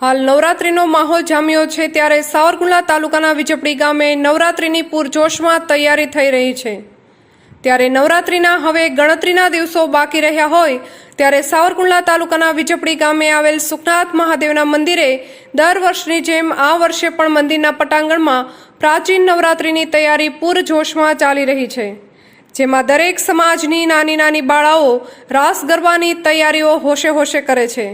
હાલ નવરાત્રીનો માહોલ જામ્યો છે ત્યારે સાવરકુંડલા તાલુકાના વિજપડી ગામે નવરાત્રીની પૂરજોશમાં તૈયારી થઈ રહી છે. ત્યારે નવરાત્રીના હવે ગણતરીના દિવસો બાકી રહ્યા હોય, ત્યારે સાવરકુંડલા તાલુકાના વિજપડી ગામે આવેલ સુખનાથ મહાદેવના મંદિરે દર વર્ષની જેમ આ વર્ષે પણ મંદિરના પટાંગણમાં પ્રાચીન નવરાત્રીની તૈયારી પૂરજોશમાં ચાલી રહી છે. જેમાં દરેક સમાજની નાની નાની બાળાઓ રાસ ગરબાની તૈયારીઓ હોશે હોશે કરે છે.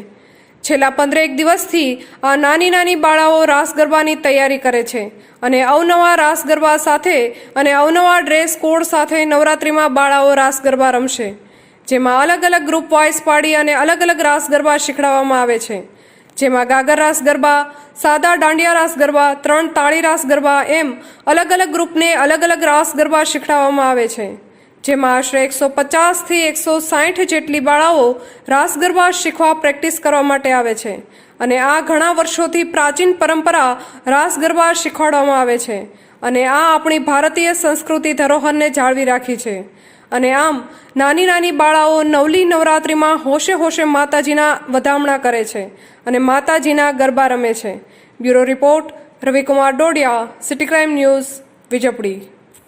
છેલ્લા પંદરેક દિવસથી આ નાની નાની બાળાઓ રાસ ગરબાની તૈયારી કરે છે અને અવનવા રાસ ગરબા સાથે અને અવનવા ડ્રેસ કોડ સાથે નવરાત્રિમાં બાળાઓ રાસ ગરબા રમશે, જેમાં અલગ અલગ ગ્રુપ વાઇઝ પાડી અને અલગ અલગ રાસ ગરબા શીખડાવવામાં આવે છે. જેમાં ગાગર રાસ ગરબા, સાદા દાંડિયા રાસ ગરબા, ત્રણ તાળી રાસ ગરબા એમ અલગ અલગ ગ્રુપને અલગ અલગ રાસ ગરબા શીખડાવવામાં આવે છે. જેમાં આશરે એકસો પચાસથી એકસો સાઠ જેટલી બાળાઓ રાસ ગરબા શીખવા પ્રેક્ટિસ કરવા માટે આવે છે અને આ ઘણા વર્ષોથી પ્રાચીન પરંપરા રાસ ગરબા શીખવાડવામાં આવે છે અને આ આપણી ભારતીય સંસ્કૃતિ ધરોહરને જાળવી રાખી છે. અને આમ, નાની નાની બાળાઓ નવલી નવરાત્રિમાં હોશે હોશે માતાજીના વધામણા કરે છે અને માતાજીના ગરબા રમે છે. Bureau report Ravikumar Dodiya, city crime news Vijpadi